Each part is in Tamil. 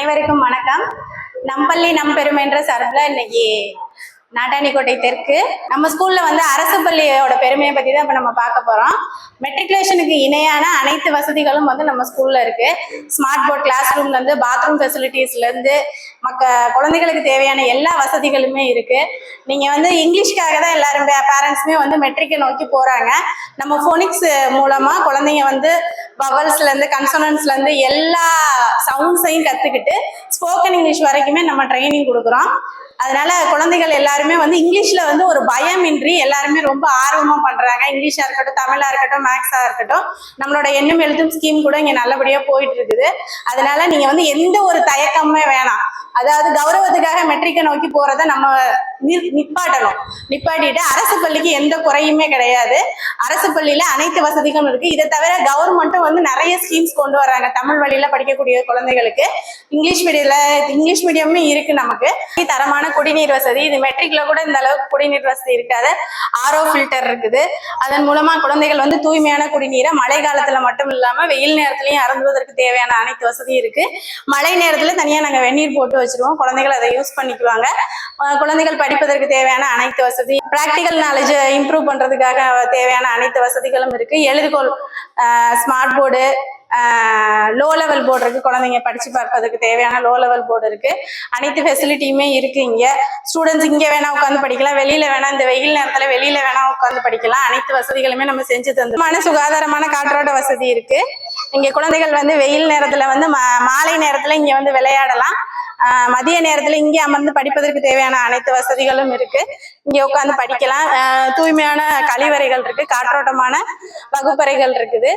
அனைவருக்கும் வணக்கம். நம்பள்ளி நம் பெருமை என்ற சார்பில் இன்னைக்கு நாட்டாணிக்கோட்டை தெற்கு நம்ம ஸ்கூல்ல வந்து அரசு பள்ளியோட பெருமையை பத்தி தான் இப்போ நம்ம பார்க்க போறோம். மெட்ரிகுலேஷனுக்கு இணையான அனைத்து வசதிகளும் வந்து நம்ம ஸ்கூல்ல இருக்கு. ஸ்மார்ட் போர்ட் கிளாஸ் ரூம்ல இருந்து பாத்ரூம் ஃபெசிலிட்டிஸ்ல இருந்து மக்க குழந்தைகளுக்கு தேவையான எல்லா வசதிகளுமே இருக்கு. நீங்க வந்து இங்கிலீஷ்க்காக தான் எல்லாரும் பேரண்ட்ஸுமே வந்து மெட்ரிக்கை நோக்கி போறாங்க. நம்ம ஃபோனிக்ஸ் மூலமா குழந்தைங்க வந்து பவல்ஸ்ல இருந்து இருந்து எல்லா சவுண்ட்ஸையும் கத்துக்கிட்டு ஸ்போக்கன் இங்கிலீஷ் வரைக்குமே நம்ம ட்ரைனிங் கொடுக்குறோம். அதனால குழந்தைகள் எல்லாருமே வந்து இங்கிலீஷ்ல வந்து ஒரு பயமின்றி எல்லாருமே ரொம்ப ஆர்வமா பண்றாங்க. இங்கிலீஷா இருக்கட்டும் தமிழா இருக்கட்டும் மேக்ஸா இருக்கட்டும். நம்மளோட எண்ணும் எழுத்தும் ஸ்கீம் கூட இங்க நல்லபடியா போயிட்டு இருக்குது அதனால நீங்க வந்து எந்த ஒரு தயக்கமே வேணாம். அதாவது கௌரவத்துக்காக மெட்ரிக்கை நோக்கி போறத நம்ம நிற்- நிப்பாட்டணும். நிப்பாட்டிட்டு அரசு பள்ளிக்கு எந்த குறையுமே கிடையாது. அரசு பள்ளியில அனைத்து வசதிகளும் இருக்கு. இதை தவிர கவர்மெண்ட்டும் வந்து நிறைய ஸ்கீம்ஸ் கொண்டு வர்றாங்க. தமிழ் வழியில படிக்கக்கூடிய குழந்தைகளுக்கு இங்கிலீஷ் மீடியம்ல இங்கிலீஷ் மீடியமும் இருக்கு நமக்கு. தரமான குடிநீர் வசதி. இது மெட்ரிக்ல கூட இந்த அளவுக்கு குடிநீர் வசதி இருக்காது ஆரோ ஃபில்டர் இருக்குது. அதன் மூலமா குழந்தைகள் வந்து தூய்மையான குடிநீரை மழை காலத்துல மட்டும் இல்லாம வெயில் நேரத்திலையும் அருந்துவதற்கு தேவையான அனைத்து வசதியும் இருக்கு. மழை நேரத்துல தனியா நாங்க வெந்நீர் போட்டு வச்சிருவோம். குழந்தைகள் அதை யூஸ் பண்ணிக்குவாங்க. குழந்தைகள் படிப்பதற்கு தேவையான அனைத்து வசதி ப்ராக்டிக்கல் நாலேஜ் இம்ப்ரூவ் பண்றதுக்காக தேவையான அனைத்து வசதிகளும் இருக்கு. எழுதுகோள் smart board low level board இருக்கு. குழந்தைங்க படிச்சு பார்ப்பதற்கு தேவையான லோ லெவல் போர்டு இருக்கு. அனைத்து ஃபெசிலிட்டியுமே இருக்கு இங்க. ஸ்டூடெண்ட்ஸ் இங்க வேணா உட்காந்து படிக்கலாம். வெளியில வேணா இந்த வெயில் நேரத்துல வெளியில வேணா உட்காந்து படிக்கலாம். அனைத்து வசதிகளுமே நம்ம செஞ்சு தந்தோம் சுகாதாரமான காற்றோட்ட வசதி இருக்கு. இங்க குழந்தைகள் வந்து வெயில் நேரத்துல வந்து மா- மாலை நேரத்துல இங்க வந்து விளையாடலாம். மதிய நேரத்துல இங்கே அமர்ந்து படிப்பதற்கு தேவையான அனைத்து வசதிகளும் இருக்கு. இங்க உட்காந்து படிக்கலாம். தூய்மையான கழிவறைகள் இருக்கு. காற்றோட்டமான வகுப்பறைகள் இருக்குது.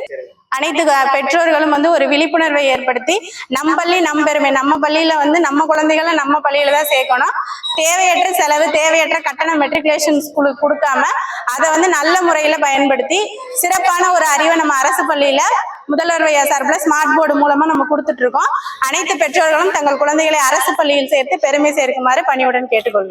அனைத்து பெற்றோர்களும் வந்து ஒரு விழிப்புணர்வை ஏற்படுத்தி நம் பள்ளி நம் பெருமை நம்ம பள்ளியில வந்து நம்ம குழந்தைகளை நம்ம பள்ளியில தான் சேர்க்கணும். தேவையற்ற செலவு தேவையற்ற கட்டண மெட்ரிகுலேஷன் ஸ்கூலுக்கு கொடுக்காம அதை வந்து நல்ல முறையில பயன்படுத்தி சிறப்பான ஒரு அறிவை நம்ம அரசு பள்ளியில முதல்வர் ஐயா சார்பில் ஸ்மார்ட் போர்டு மூலமா நம்ம கொடுத்துட்டு இருக்கோம். அனைத்து பெற்றோர்களும் தங்கள் குழந்தைகளை அரசு பள்ளியில் சேர்த்து பெருமை சேர்க்குமாறு பணியுடன் கேட்டுக்கொள்கிறேன்.